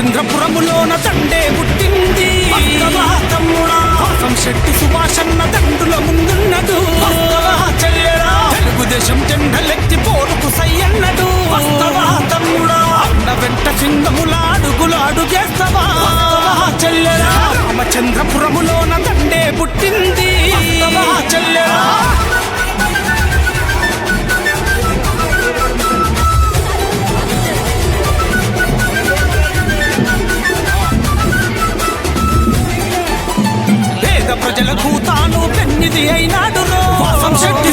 రామచంద్రపురములోన తండే పుట్టింది శెట్టి సుభాషన్న తండ్రుల ముందున్నడు? తెలుగుదేశం జెండలెత్తి పోరుకు సయ్యన్నడు? అన్న వెంట సింగముల అడుగులు అడుగేస్తవా చెల్లెలా? రామచంద్రపురములోన తండే పుట్టింది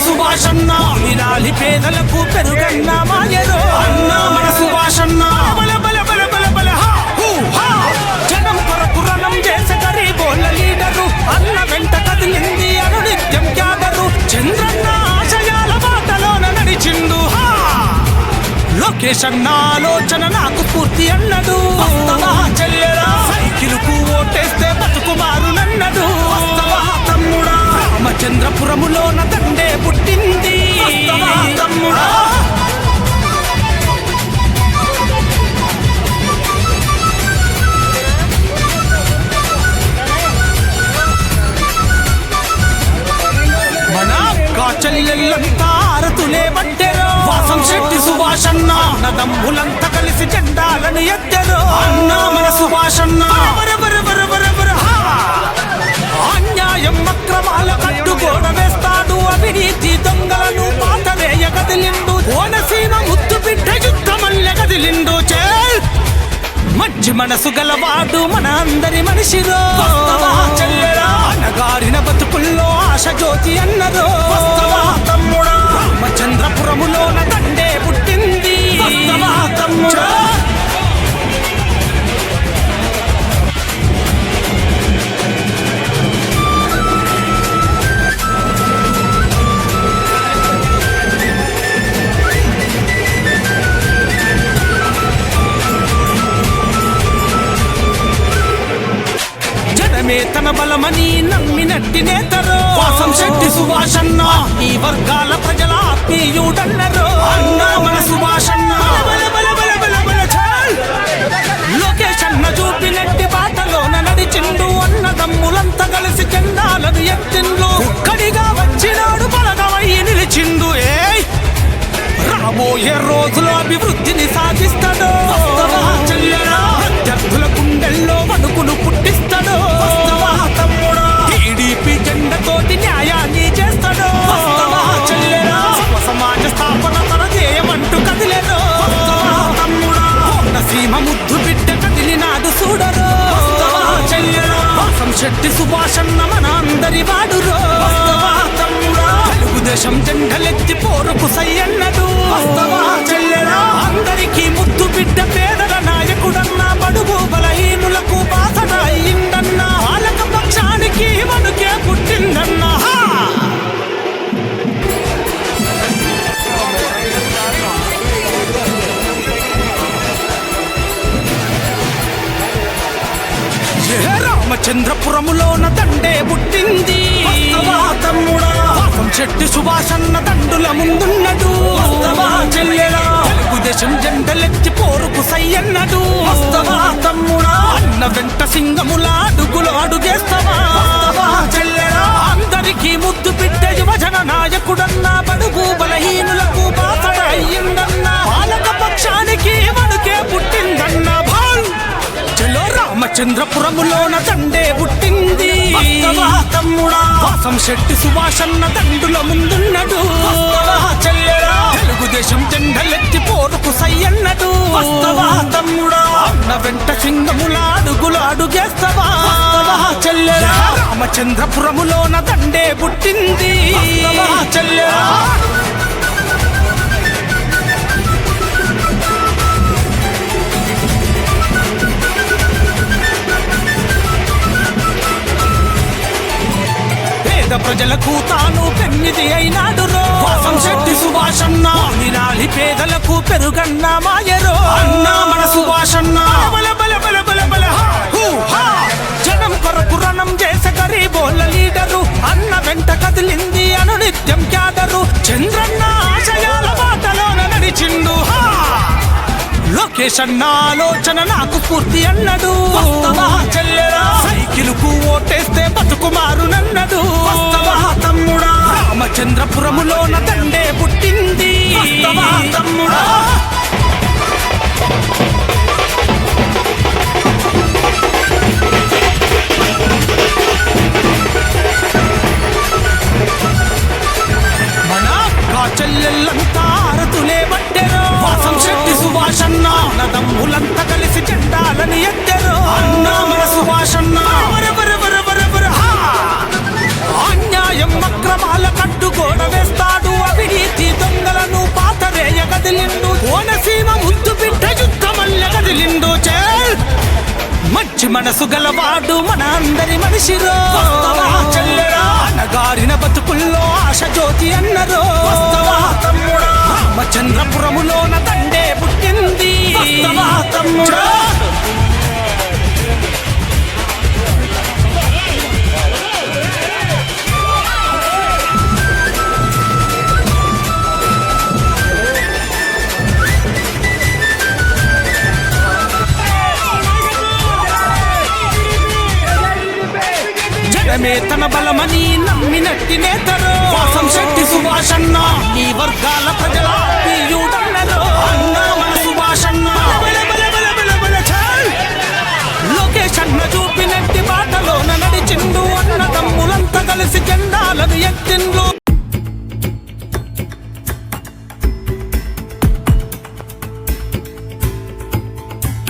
సుభాషన్న విరాలి పేదలకు పెరుగన్న మాయరో అన్న. మన సుభాషన్న. బల బల బల బల బల హా, హూ, హా. జనం కొరకు రణం చేసే గరీబోళ్ళ లీడరు అన్న వెంట కదిలింది అను నిత్యం క్యాడరు చంద్రన్న ఆశయాల బాటలోన నడిచిండు హా. లోకేష్ అన్న ఆలోచన నాకు స్ఫూర్తి అన్నడు. వస్తవా చెల్లెలా? సైకిల్కు ఓటేస్తే బతుకు మారునన్నడు. సుభాషన్న నదమ్ములంతా కలిసి జెండాలను ఎత్తెరో అన్న మన సుభాషన్న! అన్యాయం అక్రమాల కట్టుగోడ వేస్తాడు అవినీతి దొంగలను పాతవేయ కదిలిండు. కోనసీమ ముద్దు బిడ్డ యుద్ధమల్లె కదిలిండు. చేల్ మంచి మనసు గలవాడు మన అందరి చెల్లెలా? అనగారిన బతుకుల్లో ఆశ జ్యోతి వస్తవా తమ్ముడా? రామచంద్రపురములోన తండే వస్తవా తమ్ముడా? తన బలమని నమ్మినట్టి నేతరో. వాసం శెట్టి సుభాషన్న. ఈ వర్గాల ప్రజల ఆత్మీయుడన్నరో. అన్న మన రాబోయే రోజులో అభివృద్ధిని సాధిస్తాడు? ప్రత్యర్థుల గుండెల్లో వణుకును పుట్టిస్తాడు? టీడీపీ జెండతోటి న్యాయాన్ని చేస్తాడు సమాజ స్థాపన తన ధ్యేయమంటూ కదిలేడు వస్తవా తమ్ముడా? సీమ ముద్దు బిడ్డ కదిలినాడు చూడరు వస్తవా చెల్లెలా? రామచంద్రపురములోన దండే పుట్టింది. చెట్టు సుభాషన్న దండుల ముందున్నడు? తెలుగుదేశం జెండలెత్తి పోరుకు సయ్యన్నడు. తమ్ముడా? అన్న వెంట సింగముల అడుగులు రామచంద్రపురములోన దండే పుట్టింది తమ్ముడా? వాసం శెట్టి సుభాషన్న దండుల ముందున్నడు? తెలుగుదేశం జెండలెత్తి పోరుకు సయ్యన్నడు తమ్ముడా? అన్న వెంట సింగముల అడుగులు అడుగేస్తవా చెల్లెలా? రామచంద్రపురములోన దండే పుట్టింది వస్తవా ప్రజలకు తాను పెన్నిది అయినాడు వాసం శెట్టి సుభాషన్న నిరాలి పేదలకు పెరుగన్న మాయరో. అన్న మన సుభాషన్న బల బల బల బల బల జనం కొరకు రణం చేసే గరీబోళ్ళ లీడరు. అన్న వెంట కదిలింది అను నిత్యం క్యాడరు చంద్రన్న లోకేష్ అన్న ఆలోచన నాకు స్ఫూర్తి అన్నడు వస్తవా చెల్లెలా? సైకిల్కు ఓటేస్తే బతుకు మారునన్నడు తమ్ముడా? రామచంద్రపురములోన దండే పుట్టింది ఎత్తెరు అన్నా మన సుభాషన్న. బర బర బర బర బర హా! అన్యాయం అక్రమాల కట్టుగోడ వేస్తాడు అవినీతి దొంగలను పాతరేయ కదిలిండు కోనసీమ ముద్దు బిడ్డ యుద్ధమల్ల కదిలిండు చేల్ మంచి మనసు గలవాడు మన అందరి మనిషిరో? అనగారిన బతుకుల్లో ఆశ జ్యోతి అన్నరో? రామచంద్రపురములోన దండే పుట్టింది తమ్ముడా? జగమే తన బలమని నమ్మినట్టి నేతరు. వాసం శక్తి సుభాషన్న ఈ వర్గాల ప్రజల ఆత్మీయుడన్నరు అన్నా మన సుభాషన్న. లోకేష్ అన్న చూపినట్టి బాటలోన నడిచిండు అన్న తమ్ములంతా కలిసి జెండాలను ఎత్తిండు